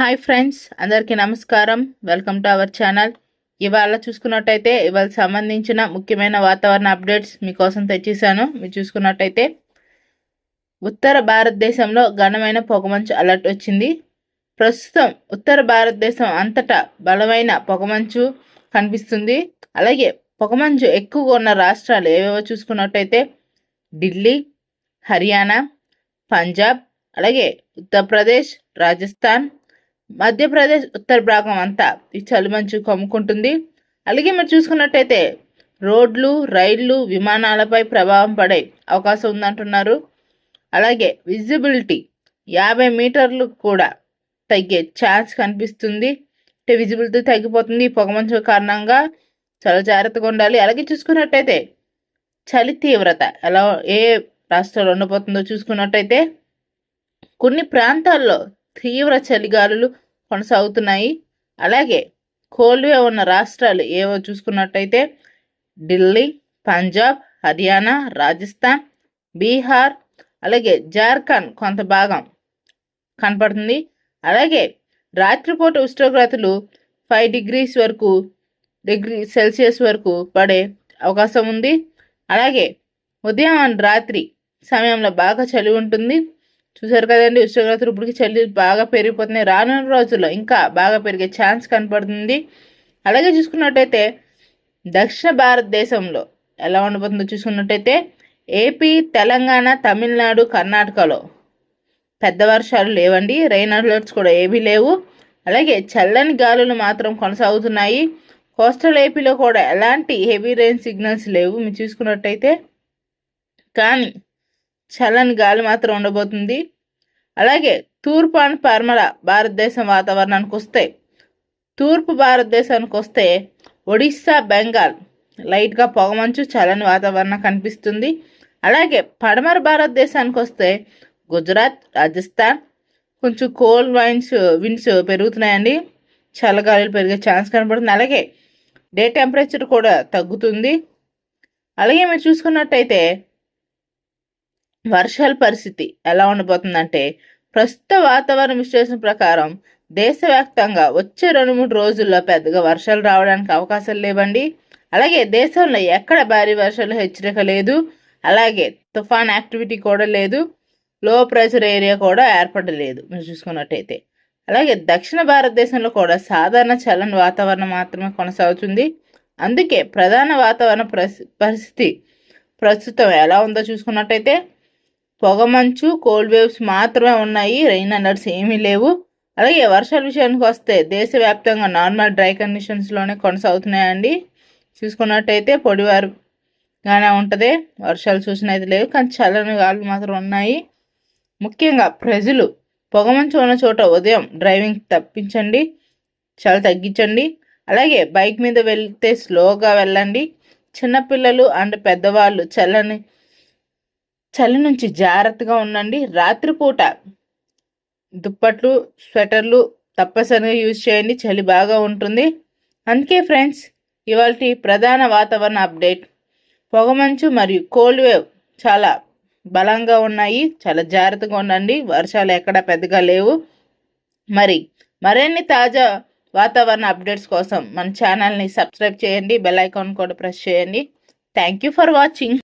Hi friends అందరికీ నమస్కారం. Welcome to our channel. ఇవాళ చూసుకున్నట్టయితే ఇవాళ సంబంధించిన ముఖ్యమైన వాతావరణ అప్డేట్స్ మీకోసం తెచ్చేసాను మీరు చూసుకున్నట్టయితే ఉత్తర భారతదేశంలో ఘనమైన పొగమంచు అలర్ట్ వచ్చింది. ప్రస్తుతం ఉత్తర భారతదేశం అంతటా బలమైన పొగమంచు కనిపిస్తుంది. అలాగే పొగమంచు ఎక్కువగా ఉన్న రాష్ట్రాలు ఏవేవో చూసుకున్నట్టయితే ఢిల్లీ హర్యానా పంజాబ్ అలాగే ఉత్తరప్రదేశ్ రాజస్థాన్ మధ్యప్రదేశ్ ఉత్తర భాగం అంతా ఈ చలిమంచు కమ్ముకుంటుంది. అలాగే మీరు చూసుకున్నట్టయితే రోడ్లు రైళ్ళు విమానాలపై ప్రభావం పడే అవకాశం ఉందంటున్నారు. అలాగే విజిబిలిటీ యాభై మీటర్లు కూడా తగ్గే ఛాన్స్ కనిపిస్తుంది. అంటే విజిబిలిటీ తగ్గిపోతుంది ఈ పొగమంచు కారణంగా. చాలా జాగ్రత్తగా ఉండాలి. అలాగే చూసుకున్నట్టయితే చలి తీవ్రత ఎలా ఏ రాష్ట్రాలు ఉండబోతుందో చూసుకున్నట్టయితే కొన్ని ప్రాంతాల్లో తీవ్ర చలిగాలులు కొనసాగుతున్నాయి. అలాగే కోల్వే ఉన్న రాష్ట్రాలు ఏవో చూసుకున్నట్టయితే ఢిల్లీ పంజాబ్ హర్యానా రాజస్థాన్ బీహార్ అలాగే జార్ఖండ్ కొంత భాగం కనపడుతుంది. అలాగే రాత్రిపూట ఉష్ణోగ్రతలు ఫైవ్ డిగ్రీస్ వరకు డిగ్రీ సెల్సియస్ వరకు పడే అవకాశం ఉంది. అలాగే ఉదయం రాత్రి సమయంలో బాగా చలి ఉంటుంది. చూసారు కదండి ఉష్ణోగ్రత ఇప్పటికి చలి బాగా పెరిగిపోతున్నాయి రానున్న రోజుల్లో ఇంకా బాగా పెరిగే ఛాన్స్ కనపడుతుంది. అలాగే చూసుకున్నట్టయితే దక్షిణ భారతదేశంలో ఎలా ఉండబోతుందో చూసుకున్నట్టయితే ఏపీ తెలంగాణ తమిళనాడు కర్ణాటకలో పెద్ద వర్షాలు లేవండి. రెయిన్ అలర్ట్స్ కూడా ఏవీ లేవు. అలాగే చల్లని గాలులు మాత్రం కొనసాగుతున్నాయి. కోస్టల్ ఏపీలో కూడా ఎలాంటి హెవీ రెయిన్ సిగ్నల్స్ లేవు మీరు చూసుకున్నట్టయితే. కానీ చల్లని గాలి మాత్రం ఉండబోతుంది. అలాగే తూర్పు అండ్ పర్మల భారతదేశం వాతావరణానికి వస్తే తూర్పు భారతదేశానికి వస్తే ఒడిస్సా బెంగాల్ లైట్గా పొగమంచు చల్లని వాతావరణం కనిపిస్తుంది. అలాగే పడమర భారతదేశానికి వస్తే గుజరాత్ రాజస్థాన్ కొంచెం కోల్డ్ వైన్స్ విండ్స్ పెరుగుతున్నాయండి. చల్లగాలులు పెరిగే ఛాన్స్ కనపడుతుంది అలాగే డే టెంపరేచర్ కూడా తగ్గుతుంది. అలాగే మీరు చూసుకున్నట్టయితే వర్షాల పరిస్థితి ఎలా ఉండబోతుందంటే ప్రస్తుత వాతావరణ విశ్లేషణ ప్రకారం దేశవ్యాప్తంగా వచ్చే రెండు మూడు రోజుల్లో పెద్దగా వర్షాలు రావడానికి అవకాశాలు లేవండి. అలాగే దేశంలో ఎక్కడ భారీ వర్షాలు హెచ్చరిక లేదు. అలాగే తుఫాన్ యాక్టివిటీ కూడా లేదు. లో ప్రెషర్ ఏరియా కూడా ఏర్పడలేదు. మీరు చూసుకున్నట్టయితే. అలాగే దక్షిణ భారతదేశంలో కూడా సాధారణ చల్లని వాతావరణం మాత్రమే కొనసాగుతుంది. అందుకే ప్రధాన వాతావరణ పరిస్థితి ప్రస్తుతం ఎలా ఉందో చూసుకున్నట్టయితే పొగమంచు కోల్డ్ వేవ్స్ మాత్రమే ఉన్నాయి రెయిన్ అలర్ట్స్ ఏమీ లేవు. అలాగే వర్షాల విషయానికి వస్తే దేశవ్యాప్తంగా నార్మల్ డ్రై కండిషన్స్లోనే కొనసాగుతున్నాయండి. చూసుకున్నట్టయితే పొడివారుగానే ఉంటుంది వర్షాలు చూసినది లేవు కానీ చల్లని గాలు మాత్రం ఉన్నాయి. ముఖ్యంగా ప్రజలు పొగమంచు ఉన్న చోట ఉదయం డ్రైవింగ్ తప్పించండి చాలా తగ్గించండి. అలాగే బైక్ మీద వెళ్తే స్లోగా వెళ్ళండి. చిన్నపిల్లలు అండ్ పెద్దవాళ్ళు చల్లని చలి నుంచి జాగ్రత్తగా ఉండండి. రాత్రిపూట దుప్పట్లు స్వెటర్లు తప్పనిసరిగా యూజ్ చేయండి. చలి బాగా ఉంటుంది. అందుకే ఫ్రెండ్స్ ఇవాళ ప్రధాన వాతావరణ అప్డేట్. పొగమంచు మరియు కోల్డ్ వేవ్ చాలా బలంగా ఉన్నాయి. చాలా జాగ్రత్తగా ఉండండి. వర్షాలు ఎక్కడ పెద్దగా లేవు. మరి మరిన్ని తాజా వాతావరణ అప్డేట్స్ కోసం మన ఛానల్ని సబ్స్క్రైబ్ చేయండి. బెల్ ఐకాన్ కూడా ప్రెస్ చేయండి. Thank you for watching.